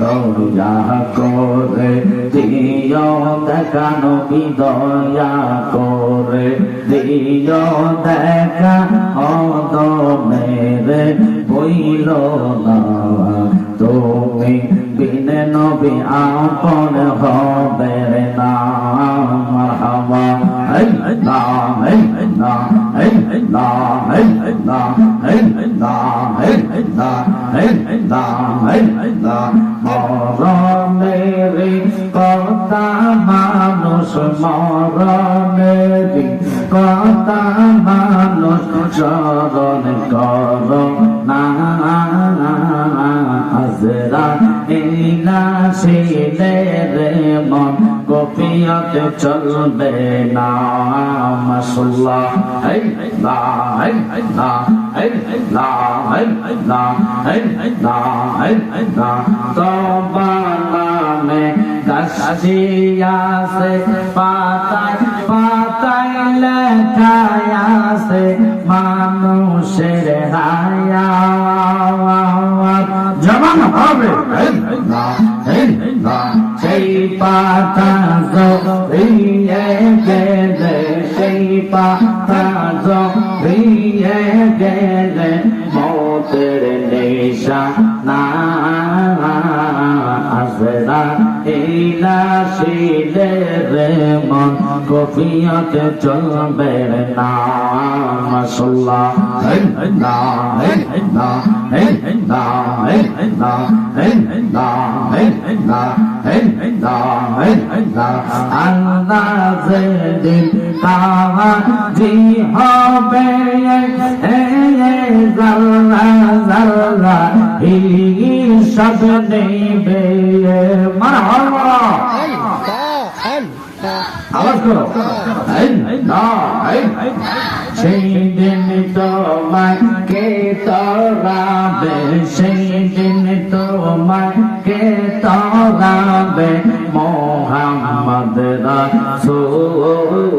দয়া করে দিও দেখানো বিদয়া করে দিও দেখা অদ মেরে বইল না তুমি বিনে নবী আপন হবে না মরণের কথা মানুষ মরণের কথা মানুষ চরণ কর মদিনা শিদের মন, গোপিয়ত চলবে না মাসুল্লাহ। হাই লা হাই লা হাই লা হাই লা হাই লা হাই লা তবা নামে গাছিয়াছে পাতায় পাতায় লেখায়াছে মানুষের হায়া। হবে সেই পাতা গেলে সেই পাতা জড়িয়ে গেলে মতের নেশা না আসরা ইলা শিলে রে মন কফিয়তে চলবে না না আন্দাজে দিল তাওয়া জি হবে জাল্লা জাল্লা হিল। সব নেবে মারহাবা আওয়াজ করো। সেই দিন তোমায় তরাবে? সেই দিন তোমায় তরাবে? মোহাম্মদ রাসূল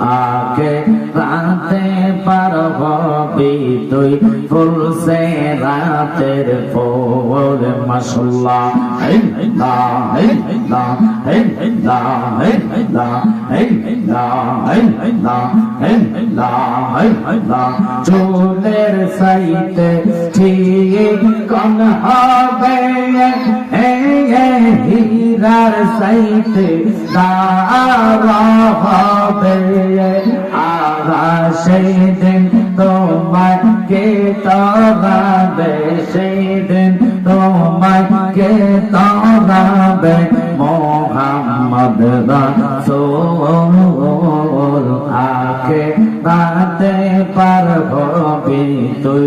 আকে রাতে পার হবি তুই। ফুল সে রাতের ফুল মাশাল্লাহ এই না এই না এই না এই না চুলের সাইতে ঠিক কোন হবে? হীরার সাইতে দারা হবে? আরা সেই দিন তোমায় কে তরাবে সেই দিন তোমায় কে তরাবে মোহাম্মদ রাসূল আকে রাতে পার হবি তুই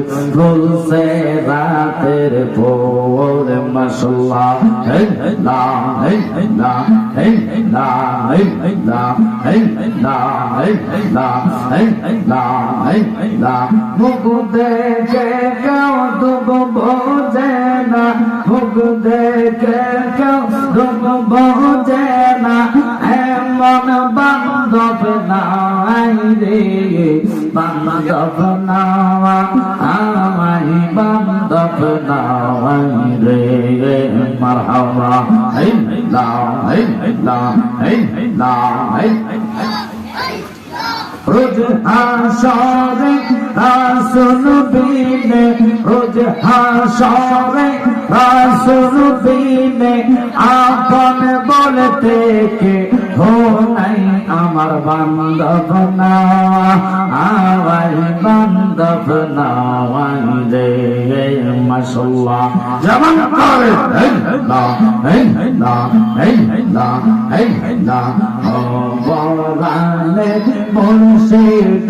সে রাতের ভোর মশলা। হে না হে না হে না হে না হে না হে না হে না হে না মুখ দেখে দেখে কেউ বোঝে না এমন বান্ধব নাই রে বান্ধব নাওয়া আমাই বান্ধব নাওয়াই রে মারহাবা হেই লা হেই লা হেই লা হেই রোজ হাসরে রাসুল বিনে রোজ হাসরে রাসুল বিনে আপন বলতে কে হো নাই আমার বান্ধব না, আওয়াই বান্ধব না রে। মাশাল্লাহ জবান করে না এই না এই না এই না ও মুর্শিদ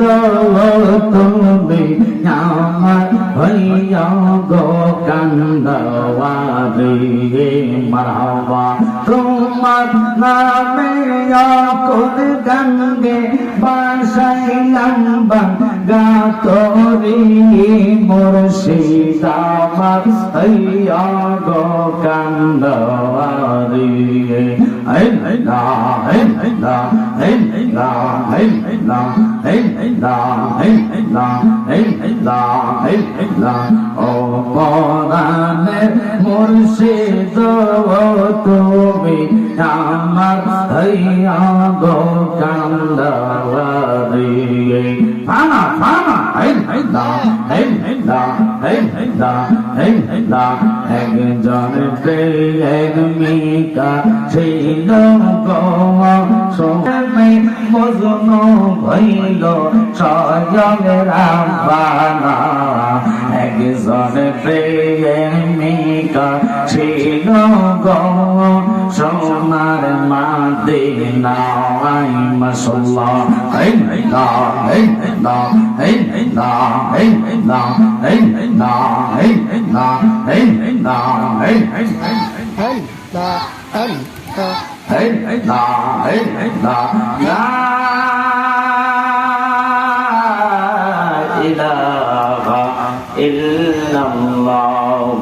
গাতরি মুর্শিদ আমার হইয়া গো কান্দারি মুর্শিদ তুমি আমার হইয়া গো কান্দারিয়ে ফানা ফানা হাই হাই দা হাই হাই দা হাই হাই দা হাই হাই দা একজন প্রেমের মিতা ছিল সময় বজন হইল সজন রাবানা। একজন প্রেমের মিতা ছিল গো সোনার মাদে নাই মশলা হেন না হেন না হেন না হেন না হেন না হেন না হেন না হেন হেন না হেন না হেন না হেন না লা ইলাহা ইল্লাল্লাহ